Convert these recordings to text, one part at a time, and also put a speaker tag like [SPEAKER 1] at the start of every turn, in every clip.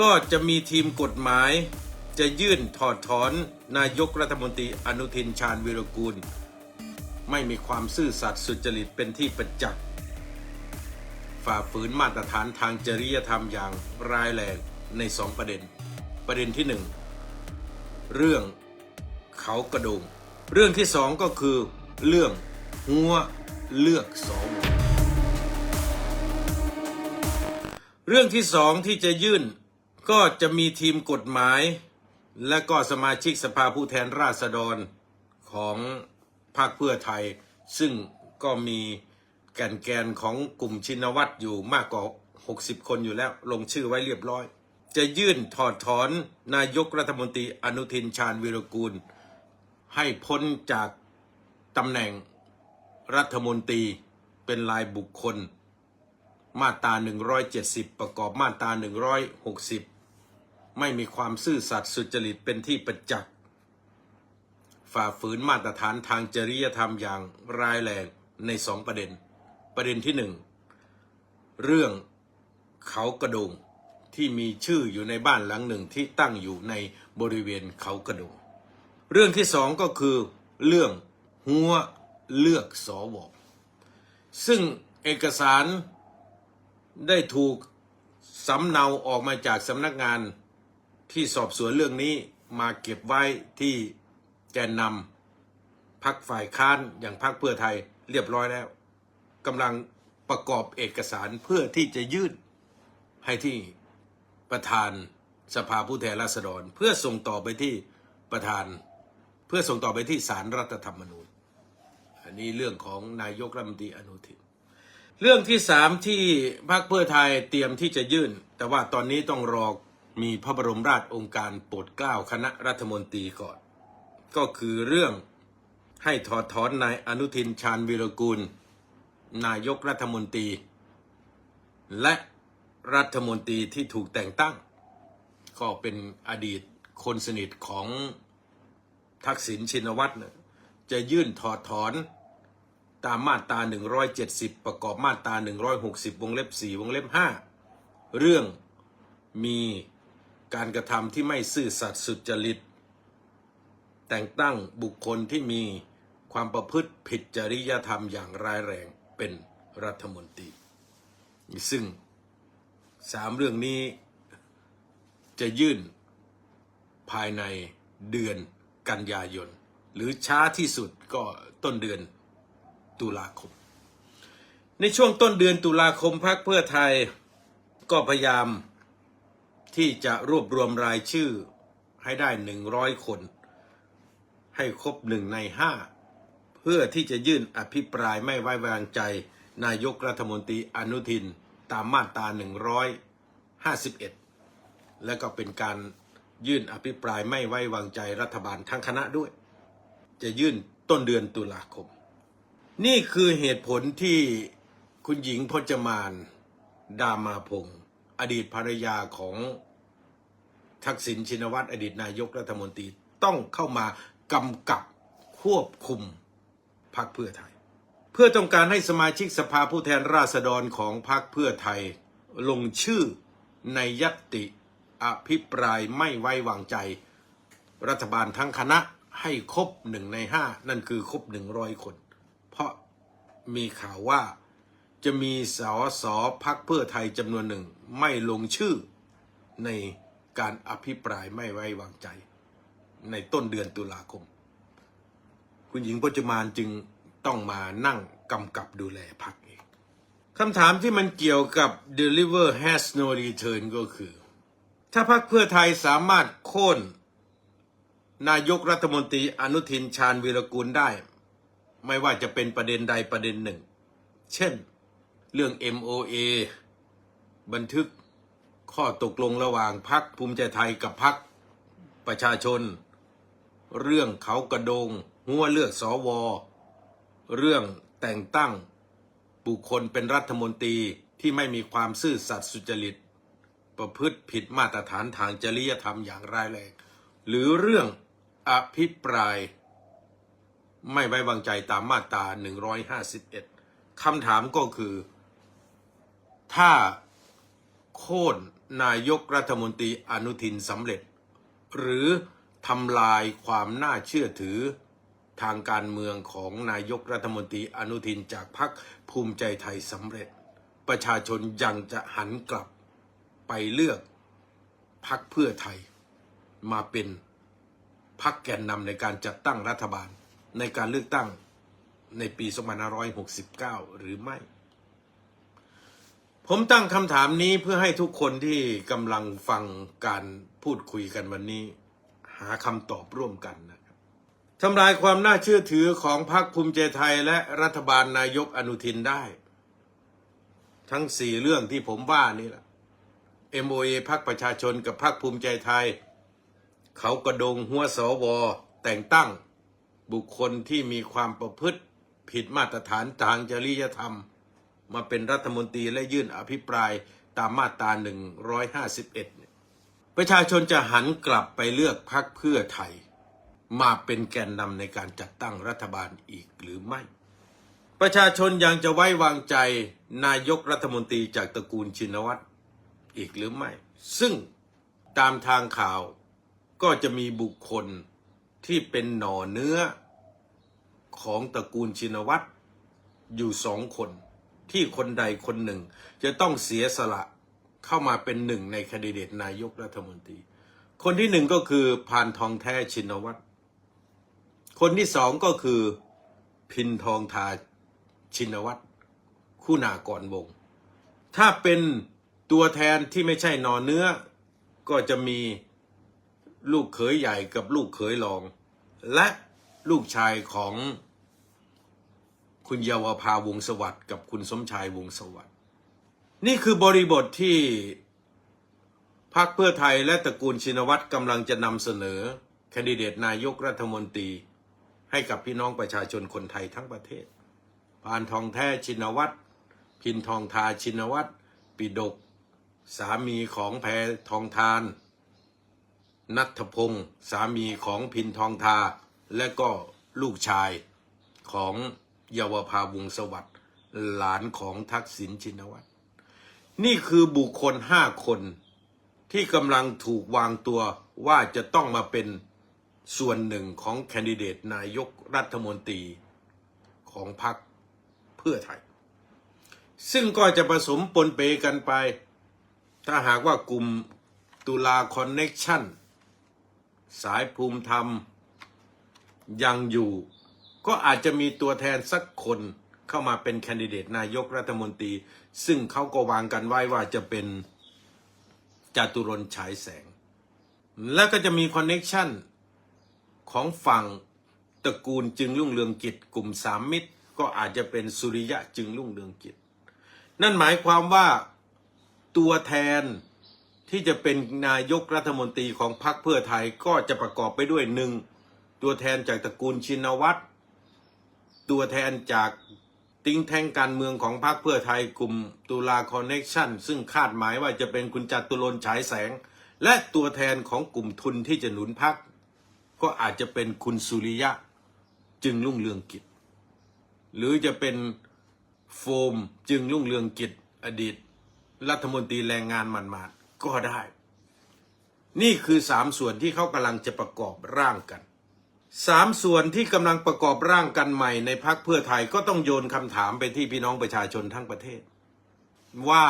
[SPEAKER 1] ก็จะมีทีมกฎหมาย จะยื่นถอดถอนนายกรัฐมนตรีอนุทินชาญวิรกูล ไม่มีความซื่อสัตย์สุจริตเป็นที่ประจักษ์ฝ่าฝืนมาตรฐานทางจริยธรรมอย่างร้ายแรงในสองประเด็น ประเด็นที่หนึ่งเรื่องเขากระโดงเรื่องที่สองก็คือเรื่องหัวเลือกสองเรื่องที่สองที่จะยื่น ก็จะมีทีมกฎหมาย และก็สมาชิกสภาผู้แทนราษฎรของพรรคเพื่อไทย ซึ่งก็มีแก่นแกนของกลุ่มชินวัตรอยู่มากกว่า 60 คนอยู่แล้วลงชื่อไว้เรียบร้อย จะยื่นถอดถอนนายกรัฐมนตรีอนุทินชาญวิรกูล ให้พ้นจากตำแหน่งรัฐมนตรีเป็นรายบุคคล มาตรา 170 ประกอบมาตรา 160 ไม่มีความซื่อสัตย์สุจริตเป็นที่ประจักษ์ฝ่าฝืนมาตรฐานทางจริยธรรมอย่างร้ายแรงในสองประเด็น ประเด็นที่หนึ่งเรื่องเขากระโดงที่มีชื่ออยู่ในบ้านหลังหนึ่งที่ตั้งอยู่ในบริเวณเขากระโดงเรื่องที่สองก็คือเรื่องหัวเลือกสอวอซึ่งเอกสารได้ถูกสำเนาออกมาจากสำนักงาน ที่สอบสวนเรื่องนี้มาเก็บไว้ที่แกนนำพักฝ่ายค้านอย่างพักเพื่อไทยเรียบร้อยแล้วกำลังประกอบเอกสารเพื่อที่จะยื่นให้ที่ประธานสภาผู้แทนราษฎร เพื่อส่งต่อไปที่ประธาน เพื่อส่งต่อไปที่ศาลรัฐธรรมนูญ อันนี้เรื่องของนายกรัฐมนตรีอนุทินเรื่องที่สามที่พรรคเพื่อไทยเตรียมที่จะยื่น แต่ว่าตอนนี้ต้องรอ มีพระบรมราชองค์การโปรดเกล้าคณะรัฐมนตรีก่อน ก็คือเรื่องให้ถอดถอนนายอนุทินชาญวีรกูล นายกรัฐมนตรี และรัฐมนตรีที่ถูกแต่งตั้ง ก็เป็นอดีตคนสนิทของทักษิณชินวัตรเนี่ยจะยื่นถอดถอนตามมาตรา 170 ประกอบมาตรา 160 วงเล็บ 4 วงเล็บ 5 เรื่องมี การกระทำที่ไม่ซื่อสัตย์สุจริต แต่งตั้งบุคคลที่มีความประพฤติผิดจริยธรรมอย่างร้ายแรงเป็นรัฐมนตรี ซึ่งสามเรื่องนี้จะยื่นภายในเดือนกันยายน หรือช้าที่สุดก็ต้นเดือนตุลาคม ในช่วงต้นเดือนตุลาคมพรรคเพื่อไทยก็พยายาม ที่จะรวบรวมรายชื่อให้ได้หนึ่งร้อยคน ให้ครบหนึ่งในห้าเพื่อที่จะยื่นอภิปรายไม่ไว้วางใจ นายกรัฐมนตรีอนุทินตามมาตรา151 และก็เป็นการยื่นอภิปรายไม่ไว้วางใจรัฐบาลทั้งคณะด้วย จะยื่นต้นเดือนตุลาคม นี่คือเหตุผลที่คุณหญิงพจมาน ดามาพงศ์ อดีตภรรยาของทักษิณชินวัตรอดีตนายกรัฐมนตรีต้องเข้ามากำกับควบคุมพรรคเพื่อไทย เพื่อต้องการให้สมาชิกสภาผู้แทนราษฎรของพรรคเพื่อไทยลงชื่อในยติอภิปรายไม่ไว้วางใจ รัฐบาลทั้งคณะให้ครบหนึ่งในห้านั่นคือครบหนึ่งร้อยคน เพราะมีข่าวว่า จะมีสสพักเพื่อไทยจำนวนหนึ่งไม่ลงชื่อในการอภิปรายไม่ไว้วางใจ ในต้นเดือนตุลาคม คุณหญิงพจมานจึงต้องมานั่งกำกับดูแลพักเองคำถามที่มันเกี่ยวกับ deliver has no return ก็คือ ถ้าพักเพื่อไทยสามารถโค่นนายกรัฐมนตรีอนุทินชาญวีรกูลได้ ไม่ว่าจะเป็นประเด็นใดประเด็นหนึ่ง เช่น เรื่อง MOA บันทึกข้อตกลงระหว่างพักภูมิใจไทยกับพักประชาชน เรื่องเขากระโดง หัวเลือกสอวอเรื่องแต่งตั้งบุคคลเป็นรัฐมนตรีที่ไม่มีความซื่อสัตย์สุจริต ประพฤติผิดมาตรฐานทางจริยธรรมอย่างร้ายแรงหรือเรื่องอภิปราย ไม่ไว้วางใจตามมาตรา 151 คำถามก็คือ ถ้าโค่นนายกรัฐมนตรีอนุทินสำเร็จ หรือทำลายความน่าเชื่อถือทางการเมืองของนายกรัฐมนตรีอนุทินจากพรรคภูมิใจไทยสำเร็จ ประชาชนยังจะหันกลับไปเลือกพรรคเพื่อไทย มาเป็นพรรคแกนนำในการจัดตั้งรัฐบาลในการเลือกตั้งในปี 2569 หรือไม่ ผมตั้งคำถามนี้เพื่อให้ทุกคนที่กำลังฟังการพูดคุยกันวันนี้ หาคำตอบร่วมกันนะครับทำลายความน่าเชื่อถือของพรรคภูมิใจไทยและรัฐบาลนายกอนุทินได้ ทั้งสี่เรื่องที่ผมว่านี่แหละ MOA พรรคประชาชนกับพรรคภูมิใจไทย เขากระดงหัวสวแต่งตั้งบุคคลที่มีความประพฤติผิดมาตรฐานทางจริยธรรม มาเป็นรัฐมนตรีและยื่นอภิปรายตามมาตรา 151เนี่ยประชาชนจะหันกลับไปเลือกพรรคเพื่อไทย มาเป็นแกนนำในการจัดตั้งรัฐบาลอีกหรือไม่ ประชาชนยังจะไว้วางใจนายกรัฐมนตรีจากตระกูลชินวัตรอีกหรือไม่ ซึ่งตามทางข่าวก็จะมีบุคคลที่เป็นหน่อเนื้อของตระกูลชินวัตรอยู่สองคน ที่คนใดคนหนึ่ง จะต้องเสียสละเข้ามาเป็นหนึ่งในคดิเดตนายกรัฐมนตรี คนที่หนึ่งก็คือพานทองแท้ชินวัตร คนที่สองก็คือพินทองทาชินวัตรคู่นากรวง ถ้าเป็นตัวแทนที่ไม่ใช่นอเนื้อ ก็จะมีลูกเขยใหญ่กับลูกเขยรอง และลูกชายของ คุณเยาวภาวงศสวัสดิ์กับคุณสมชายวงศสวัสดิ์นี่คือบริบทที่พรรคเพื่อไทยและตระกูลชินวัตรกำลังจะนำเสนอแคนดิเดตนายกรัฐมนตรี ให้กับพี่น้องประชาชนคนไทยทั้งประเทศพานทองแท้ชินวัตรพินทองทาชินวัตรปิดก สามีของแพทองทาน นัทพงศ์สามีของพินทองทา และก็ลูกชายของ เยาวภาวงศ์สวัสดิ์หลานของทักษิณชินวัตร นี่คือบุคคลห้าคนที่กำลังถูกวางตัวว่าจะต้องมาเป็นส่วนหนึ่งของแคนดิเดตนายกรัฐมนตรีของพรรคเพื่อไทย ซึ่งก็จะผสมปนเปกันไป ถ้าหากว่ากลุ่มตุลาคอนเน็กชั่นสายภูมิธรรมยังอยู่ ก็อาจจะมีตัวแทนสักคนเข้ามาเป็นแคนดิเดตนายกรัฐมนตรี ซึ่งเขาก็วางกันไว้ว่าจะเป็นจตุรนฉายแสง แล้วก็จะมีคอนเน็กชันของฝั่งตระกูลจึงรุ่งเรืองกิจกลุ่มสามมิตร ก็อาจจะเป็นสุริยะจึงรุ่งเรืองกิจ นั่นหมายความว่าตัวแทนที่จะเป็นนายกรัฐมนตรีของพรรคเพื่อไทยก็จะประกอบไปด้วยหนึ่งตัวแทนจากตระกูลชินวัตร ตัวแทนจากติ้งแท่งการเมืองของพรรคเพื่อไทยกลุ่มตุลาคอนเน็กชันซึ่งคาดหมายว่าจะเป็นคุณจตุรนฉายแสง และตัวแทนของกลุ่มทุนที่จะหนุนพรรคก็อาจจะเป็นคุณสุริยะจึงรุ่งเรืองกิจ หรือจะเป็นโฟมจึงรุ่งเรืองกิจอดีต รัฐมนตรีแรงงานมันมาดก็ได้ นี่คือสามส่วนที่เขากำลังจะประกอบร่างกัน สามส่วนที่กำลังประกอบร่างกันใหม่ในพักเพื่อไทยก็ต้องโยนคำถามไปที่พี่น้องประชาชนทั้งประเทศ ว่า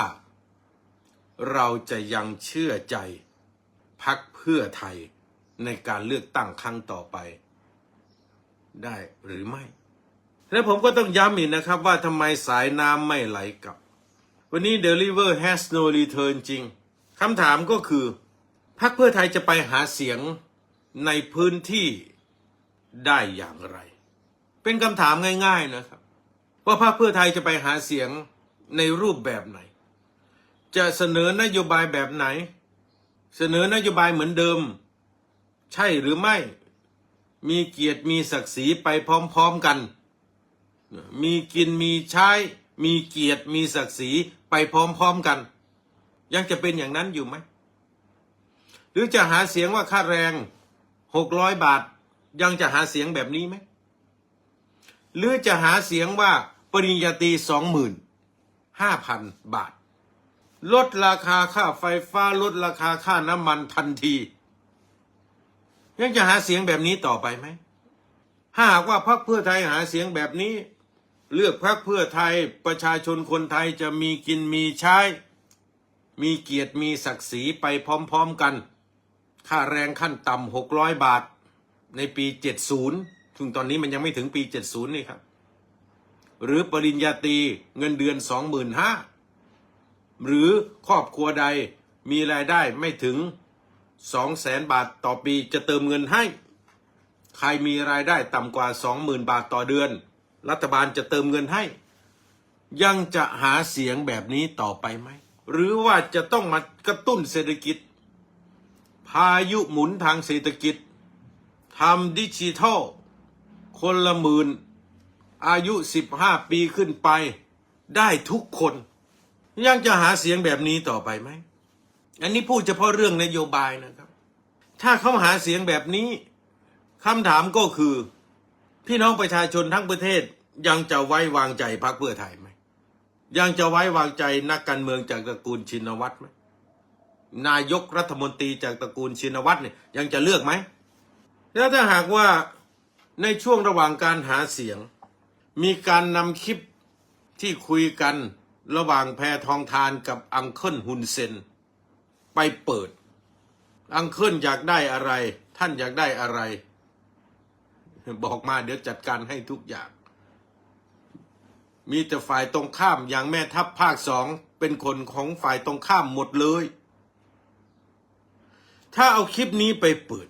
[SPEAKER 1] เราจะยังเชื่อใจพักเพื่อไทยในการเลือกตั้งครั้งต่อไป ได้หรือไม่ และผมก็ต้องย้ำอีกนะครับว่าทำไมสายน้ำไม่ไหลกลับ วันนี้ Deliver has no return จริงคำถามก็คือพักเพื่อไทยจะไปหาเสียงในพื้นที่ ได้อย่างไร เป็นคำถามง่าย ๆนะครับ ว่าพรรคเพื่อไทยจะไปหาเสียงในรูปแบบไหน จะเสนอนโยบายแบบไหน เสนอนโยบายเหมือนเดิม ใช่หรือไม่ มีเกียรติมีศักดิ์ศรีไปพร้อม ๆกัน มีกินมีใช้ มีเกียรติมีศักดิ์ศรีไปพร้อม ๆกัน ยังจะเป็นอย่างนั้นอยู่ไหมหรือจะหาเสียงว่าค่าแรงหกร้อยบาท ยังจะหาเสียงแบบนี้ไหม หรือจะหาเสียงว่าปริญญาตรีสองหมื่นห้าพันบาท ลดราคาค่าไฟฟ้าลดราคาค่าน้ำมันทันที ยังจะหาเสียงแบบนี้ต่อไปไหมถ้าหากว่าพรรคเพื่อไทยหาเสียงแบบนี้ เลือกพรรคเพื่อไทยประชาชนคนไทยจะมีกินมีใช้ มีเกียรติมีศักดิ์ศรีไปพร้อม ๆกัน ค่าแรงขั้นต่ำหกร้อยบาท ในปี 70ซึ่งตอนนี้มันยังไม่ถึงปี 70 นี่ครับ หรือปริญญาตรีเงินเดือน 25,000 หรือครอบครัวใดมีรายได้ไม่ถึง 200,000 บาทต่อปีจะเติมเงินให้ ใครมีรายได้ต่ำกว่า 20,000 บาทต่อเดือน รัฐบาลจะเติมเงินให้ ยังจะหาเสียงแบบนี้ต่อไปไหม หรือว่าจะต้องมากระตุ้นเศรษฐกิจ พายุหมุนทางเศรษฐกิจ ทำดิจิทัล คนละหมื่น อายุ 15 ปีขึ้นไป ได้ทุกคน ยังจะหาเสียงแบบนี้ต่อไปไหม อันนี้พูดเฉพาะเรื่องนโยบายนะครับ ถ้าเขาหาเสียงแบบนี้คำถามก็คือ พี่น้องประชาชนทั้งประเทศยังจะไว้วางใจพรรคเพื่อไทยไหม ยังจะไว้วางใจนักการเมืองจากตระกูลชินวัตรไหมนายกรัฐมนตรีจากตระกูลชินวัตรเนี่ยยังจะเลือกไหม แล้วถ้าหากว่าในช่วงระหว่างการหาเสียง มีการนำคลิปที่คุยกันระหว่างแพทองทานกับอังเคิลฮุนเซน ไปเปิด อังเคิลอยากได้อะไร ท่านอยากได้อะไร บอกมาเดี๋ยวจัดการให้ทุกอย่าง มีแต่ฝ่ายตรงข้ามอย่างแม่ทัพภาคสองเป็นคนของฝ่ายตรงข้ามหมดเลย ถ้าเอาคลิปนี้ไปเปิด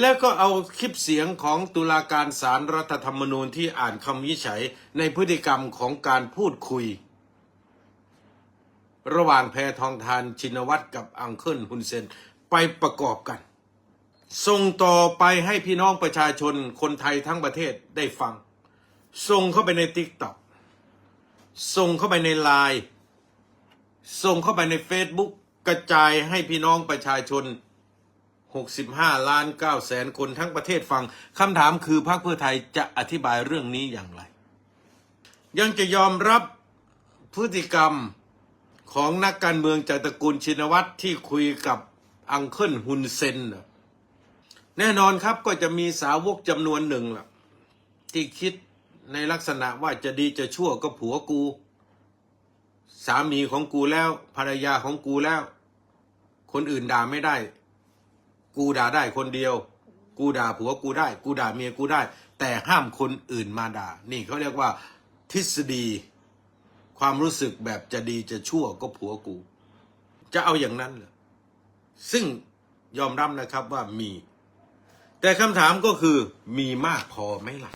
[SPEAKER 1] แล้วก็เอาคลิปเสียงของตุลาการศารรัฐธรรมนูญที่อ่านคำวิจัยในพฤติกรรมของการพูดคุย ระหว่างแพทองทานชินวัตรกับอังเคิลฮุนเซนไปประกอบกัน ส่งต่อไปให้พี่น้องประชาชนคนไทยทั้งประเทศได้ฟัง ส่งเข้าไปในติ๊กต็อกส่งเข้าไปในไลน์ส่งเข้าไปในเฟซบุ๊กกระจายให้พี่น้องประชาชน 65 ล้าน9แสนคนทั้งประเทศฟังคำถามคือพรรคเพื่อไทยจะอธิบายเรื่องนี้อย่างไร ยังจะยอมรับพฤติกรรมของนักการเมืองจากตระกูลชินวัตรที่คุยกับอังเคิลฮุนเซนน่ะแน่นอนครับก็จะมีสาวกจำนวนหนึ่งล่ะ ที่คิดในลักษณะว่าจะดีจะชั่วก็ผัวกู สามีของกูแล้ว ภรรยาของกูแล้ว คนอื่นด่าไม่ได้ กูด่าได้คนเดียว กูด่าผัวกูได้ กูด่าเมียกูได้ แต่ห้ามคนอื่นมาด่า นี่เขาเรียกว่า ทฤษฎี ความรู้สึกแบบจะดีจะชั่วก็ผัวกู จะเอาอย่างนั้นเหรอซึ่งยอมรับนะครับว่ามี แต่คำถามก็คือมีมากพอไหมล่ะ